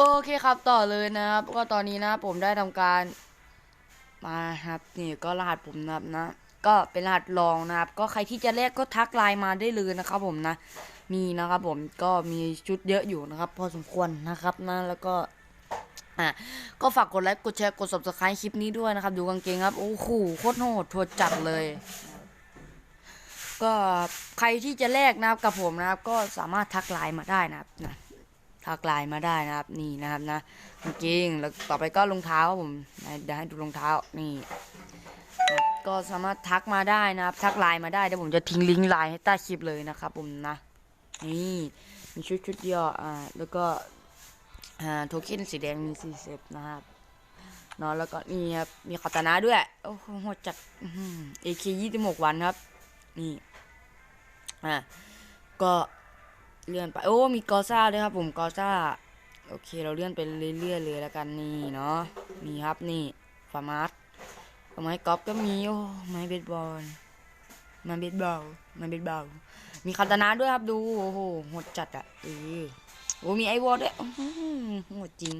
โอเคครับต่อเลยนะครับ ก็ตอนนี้นะผมได้ทำการ มาครับนี่ก็รหัสผมนะครับนะ ก็เป็นรหัสรองนะครับ ก็ใครที่จะแลกก็ทักไลน์มาได้เลยนะครับ ผมนะ มีนะครับ ผมก็มีชุดเยอะอยู่นะครับ พอสมควรนะครับนะแล้วก็อะก็ฝากกดไลค์กดแชร์กด subscribe คลิปนี้ด้วยนะครับ ดูกางเกงครับโอ้โหโคตรโหดโทษจัดเลย ก็ใครที่จะแลกนะครับกับผมนะครับ ก็สามารถทักไลน์มาได้นะครับนะ ทักไลน์มาได้นะครับ นี่นะครับนะกางเกงแล้วต่อไปก็รองเท้าผมเดี๋ยวให้ดูรองเท้านี่ก็สามารถทักมาได้นะครับ ทักไลน์มาได้เดี๋ยวผมจะทิ้งลิงก์ไลน์ให้ใต้คลิปเลยนะครับ ผมนะ นี่มีชุดชุดเดียวอ่าแล้วก็อ่าโทเค็นสีแดงมีสี่สิบนะครับเนาะแล้วก็นี่ครับมีคาตานะด้วย โอ้โหจัดเอเคยี่สิบหกวันครับ นี่อ่าก็ เลื่อนไปโอ้มีกอซ่าด้วยครับ ผมกอซ่าโอเคเราเลื่อนไปเรื่อยๆเลยแล้วกันนี่เนาะมีครับนี่ฟาร์มาร์สไม้กอล์ฟก็มีโอ้ไม้เบสบอลไม้เบสบอลไม้เบสบอลมีคาตานะด้วยครับดูโอ้โหหดจัดอะเออโอ้มีไอวอลด้วยอื้อหือโหดจริง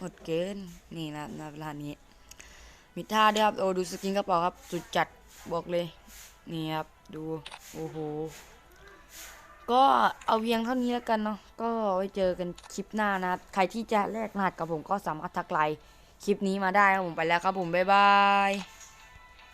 หดเกินนี่นะนะเวลานี้ มีท่าด้วยครับโอ้ดูสกินกระเป๋าครับ สุดจัดบอกเลย นี่ครับดูโอ้โห ก็เอาเพียงเท่านี้แล้วกันเนาะก็ไว้เจอกันคลิปหน้านะใครที่จะแลกรหัสกับผมก็สามารถทักไลน์คลิปนี้มาได้ครับผมไปแล้วครับผมบ๊ายบาย